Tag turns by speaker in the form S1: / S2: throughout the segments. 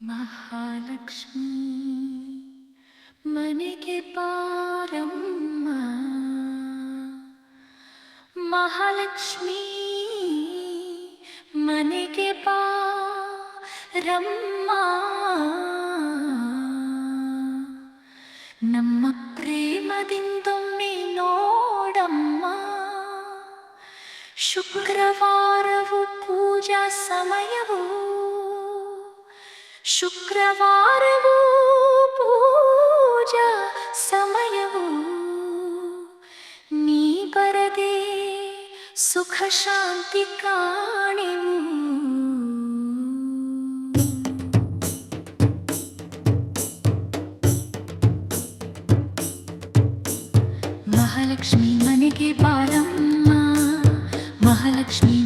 S1: ಮಹಾಲಕ್ಷ್ಮಿ ಮನೆಗೆ ಬಾರಮ್ಮ ಮಹಾಲಕ್ಷ್ಮಿ ಮನೆಗೆ ಬಾರಮ್ಮ ನಮ್ಮ ಪ್ರೇಮದಿಂದೊಮ್ಮೆ ನೋಡಮ್ಮ ಶುಕ್ರವಾರವು ಪೂಜಾ ಸಮಯವು ಶುಕ್ರವಾರವು ಪೂಜಾ ಸಮಯವು ನೀ ಬರದೆ ಸುಖ ಶಾಂತಿ ಕಾಣೆವು ಮಹಾಲಕ್ಷ್ಮಿ ಮನೆಗೆ ಬಾರಮ್ಮ ಮಹಾಲಕ್ಷ್ಮಿ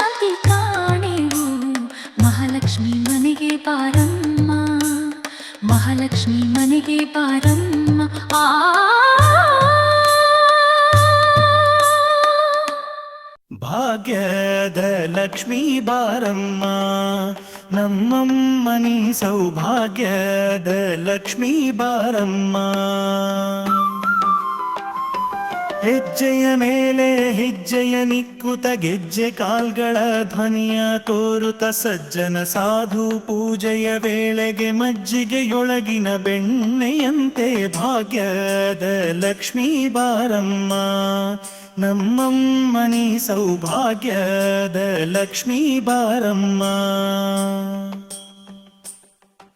S1: ಶಾಂತಿ ಕಾಣೆವು. ಮಹಾಲಕ್ಷ್ಮಿ ಮನೆಗೆ ಬಾರಮ್ಮ. ಮಹಾಲಕ್ಷ್ಮಿ ಮನೆಗೆ ಬಾರಮ್ಮ. ಆ
S2: ಭಾಗ್ಯದ ಲಕ್ಷ್ಮೀ ಬಾರಮ್ಮ. ನಮ್ಮಮ್ಮನಿ ಸೌಭಾಗ್ಯದ ಲಕ್ಷ್ಮೀ ಬಾರಮ್ಮ. ಹೆಜ್ಜೆಯ ಮೇಲೆ ಹೆಜ್ಜೆಯ ನಿಕ್ಕುತ ಗೆಜ್ಜೆ ಕಾಲ್ಗಳ ಧ್ವನಿಯ ತೋರುತ ಸಜ್ಜನ ಸಾಧು ಪೂಜೆಯ ವೇಳೆಗೆ ಮಜ್ಜಿಗೆಯೊಳಗಿನ ಬೆಣ್ಣೆಯಂತೆ ಭಾಗ್ಯದ ಲಕ್ಷ್ಮೀ ಬಾರಮ್ಮ. ನಮ್ಮಮ್ಮನಿ ಸೌಭಾಗ್ಯದ ಲಕ್ಷ್ಮೀ ಬಾರಮ್ಮ.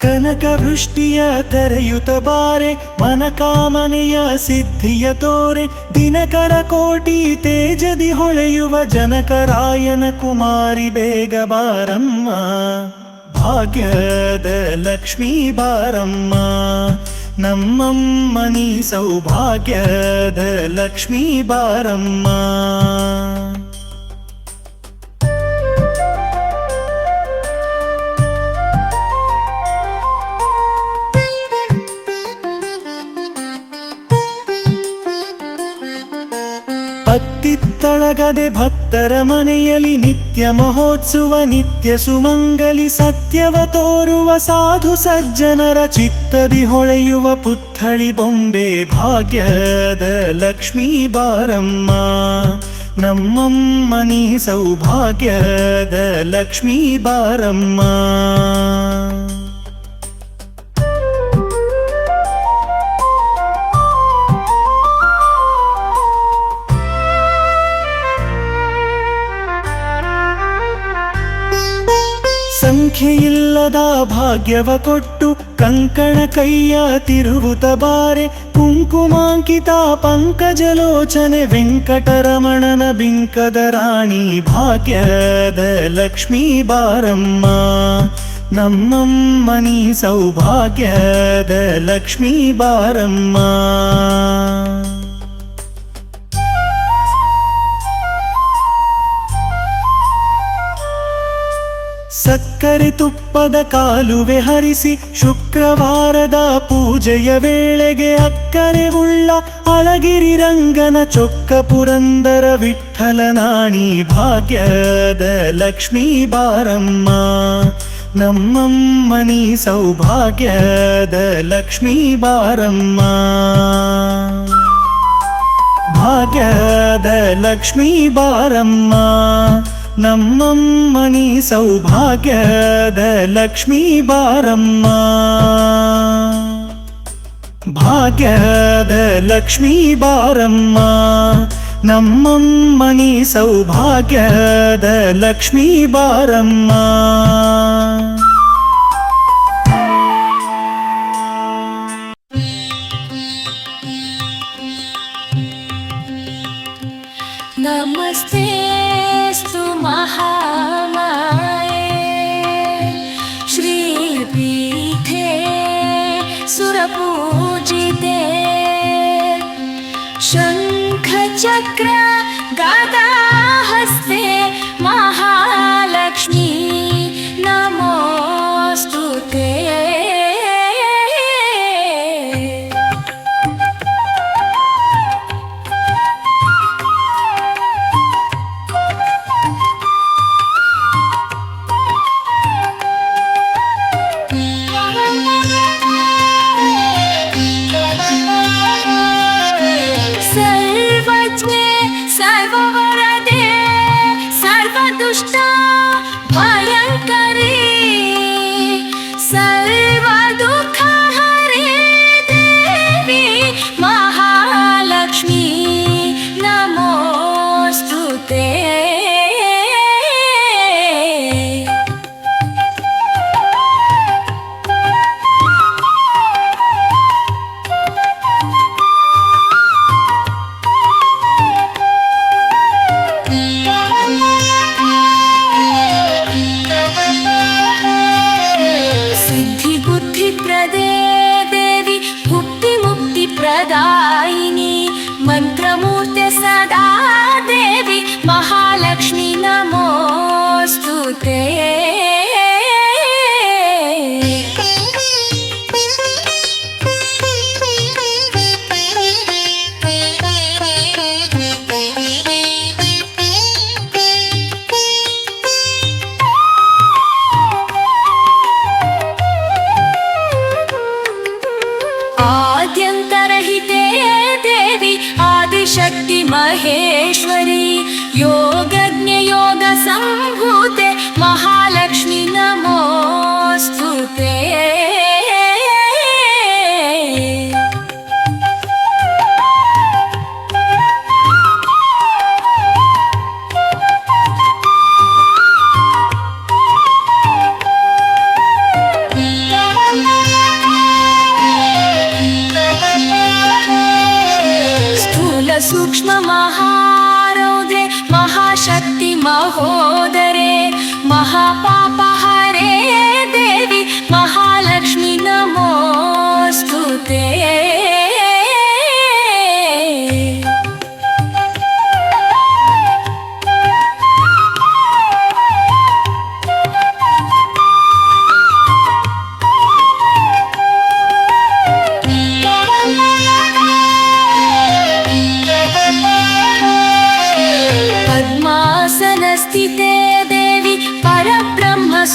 S2: ಕನಕ ವೃಷ್ಟಿಯ ತೆರೆಯುತ ಬಾರೆ, ಮನಕಾಮನೆಯ ಸಿದ್ಧಿಯ ತೋರೆ, ದಿನಕರ ಕೋಟಿ ತೇಜದಿ ಹೊಳೆಯುವ ಜನಕರಾಯನ ಕುಮಾರಿ ಬೇಗ ಬಾರಮ್ಮ. ಭಾಗ್ಯದ ಲಕ್ಷ್ಮೀ ಬಾರಮ್ಮ. ನಮ್ಮಮ್ಮನಿ ಸೌಭಾಗ್ಯದ ಲಕ್ಷ್ಮೀ ಬಾರಮ್ಮ. ಭಕ್ತರ ಮನೆಯಲ್ಲಿ ನಿತ್ಯ ಮಹೋತ್ಸವ, ನಿತ್ಯ ಸುಮಂಗಲಿ, ಸತ್ಯವ ತೋರುವ ಸಾಧು ಸಜ್ಜನರ ಚಿತ್ತದಿ ಹೊಳೆಯುವ ಪುತ್ಥಳಿ ಬೊಂಬೆ ಭಾಗ್ಯದ ಲಕ್ಷ್ಮೀ ಬಾರಮ್ಮ. ನಮ್ಮಮ್ಮನಿ ಸೌಭಾಗ್ಯದ ಲಕ್ಷ್ಮೀ ಬಾರಮ್ಮ. ಸಂಖ್ಯೆಯಿಲ್ಲದ ಭಾಗ್ಯವ ಕೊಟ್ಟು ಕಂಕಣ ಕೈಯ ತಿರುವುತ ಬಾರೆ ಕುಂಕುಮಾಂಕಿತ ಪಂಕಜಲೋಚನೆ ವೆಂಕಟರಮಣನ ಬಿಂಕದ ರಾಣಿ ಭಾಗ್ಯದ ಲಕ್ಷ್ಮೀ ಬಾರಮ್ಮ. ನಮ್ಮಮ್ಮನಿ ಸೌಭಾಗ್ಯದ ಲಕ್ಷ್ಮೀ ಬಾರಮ್ಮ. ಸಕ್ಕರೆ ತುಪ್ಪದ ಕಾಲುವೆ ಹರಿಸಿ ಶುಕ್ರವಾರದ ಪೂಜೆಯ ವೇಳೆಗೆ ಅಕ್ಕರೆ ಉಳ್ಳ ಅಳಗಿರಿ ರಂಗನ ಚೊಕ್ಕ ಪುರಂದರ ವಿಠಲನಾಣಿ ಭಾಗ್ಯದ ಲಕ್ಷ್ಮೀ ಬಾರಮ್ಮ. ನಮ್ಮಮ್ಮನಿ ಸೌಭಾಗ್ಯದ ಲಕ್ಷ್ಮೀ ಬಾರಮ್ಮ. ಭಾಗ್ಯದ ಲಕ್ಷ್ಮೀ ಬಾರಮ್ಮ. ನಮ್ಮಮ್ಮನಿ ಸೌಭಾಗ್ಯದ ಲಕ್ಷ್ಮೀ ಬಾರಮ್ಮ. ಭಾಗ್ಯದ ಲಕ್ಷ್ಮೀ ಬಾರಮ್ಮ. ನಮ್ಮಮ್ಮಣಿ ಸೌಭಾಗ್ಯದ ಲಕ್ಷ್ಮೀ ಬಾರಮ್ಮ.
S1: शङ्खचक्र ዘጋኝ आदिशक्ति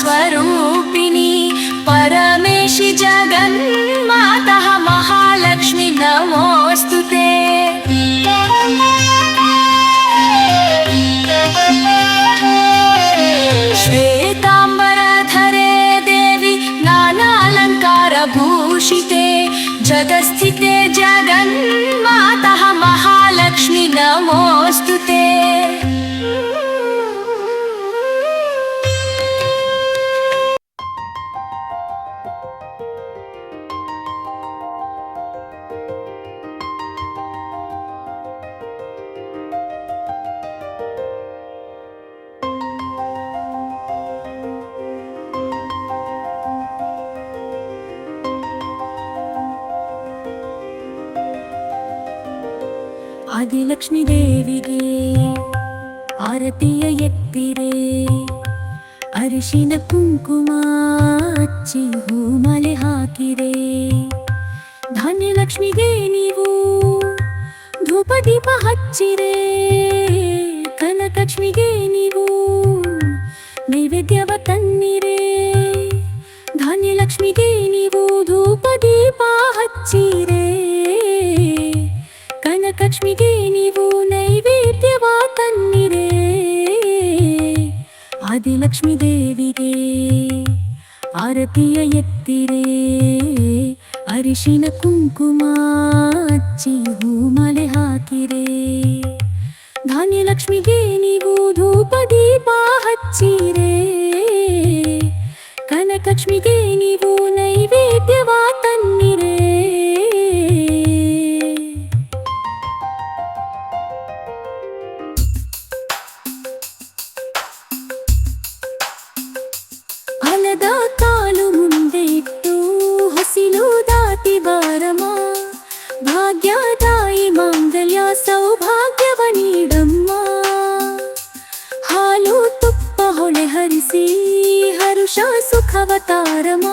S1: வரும் ಆದಿಲಕ್ಷ್ಮೀ ದೇವಿಗೆ ಆರತಿಯ ಎತ್ತಿರೆ. ಅರಿಶಿನ ಕುಂಕುಮ ಅಚ್ಚಿ ಹೂ ಮಲೆ ಹಾಕಿರೆ ಧನ್ಯಲಕ್ಷ್ಮಿಗೆ ನೀವು ಧೂಪ ದೀಪ ಹಚ್ಚಿರೆ. ಕನಕಲಕ್ಷ್ಮಿಗೆ ನೀವು ನೈವೇದ್ಯವ ತನ್ನಿರೆ. ಧಾನ್ಯಲಕ್ಷ್ಮಿಗೆ ನೀವು ಧೂಪ ದೀಪ ಹಚ್ಚಿರೆ. ಆದಿಲಕ್ಷ್ಮಿ ದೇವಿಗೆ ಆರತಿಯ ಎತ್ತಿರೆ. ಅರಿಶಿನ ಕುಂಕುಮ ಅಚ್ಚಿ ಹೂಮಲೆ ಹಾಕಿರೆ. ಧಾನ್ಯಲಕ್ಷ್ಮಿಗೆ ನೀವು ಧೂಪ ದೀಪ ಹಚ್ಚಿರೆ. ಕನಕಲಕ್ಷ್ಮಿಗೆ ಸುಖವ ಧನಧಾನ್ಯವ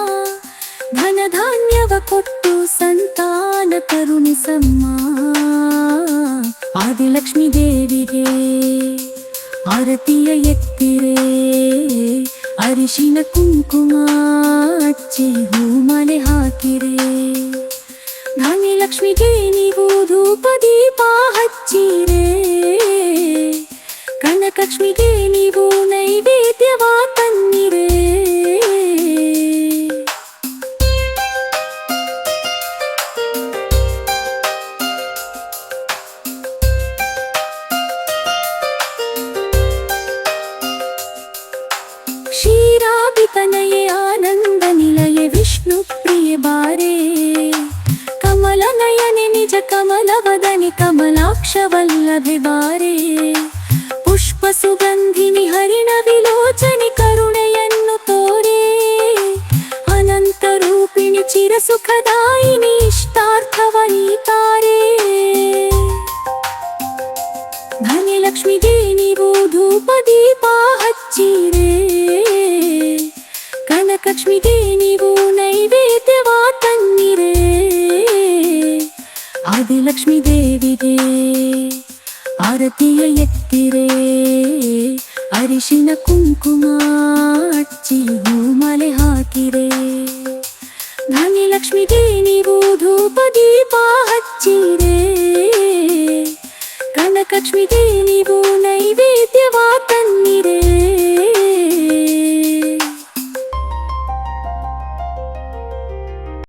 S1: ಧನ ಧಾನ್ಯವ ಕೊಟ್ಟು ಸಂತಾನ ಕರುಣಿಸಮ್ಮ ಆದಿಲಕ್ಷ್ಮಿ ದೇವಿಗೆ ಆರತಿಯ ಎತ್ತಿರೆ? ಅರಿಶಿನ ಕುಂಕುಮ ಅಚ್ಚಿ ಹೂಮಲೆ ಹಾಕಿರೆ? ಧಾನ್ಯಲಕ್ಷ್ಮಿಗೆ ನೀವು ಧೂಪ ದೀಪ ಹಚ್ಚಿರೆ? ಕನಕಲಕ್ಷ್ಮಿಗೆ ನೀವು वल्लिबारे पुष्पसुगन्धिनि हरिणविलोचनि करुणयन्नु तोरे अनन्तरूपिणि चिरसुखदायिनि इष्टार्थवनीतारे इष्टवीतरे धने लक्ष्मी देणी धूपदीप हिरे कनकक्ष्मी देणि नैवेद्यिरे ಭಾರತೀಯ ಎತ್ತಿರೆ ಅರಿಶಿನ ಕುಂಕುಮ ಅಚ್ಚಿ ಹೂ ಮಲೆ ಹಾಕಿರೆ. ಧನಿ ಲಕ್ಷ್ಮಿ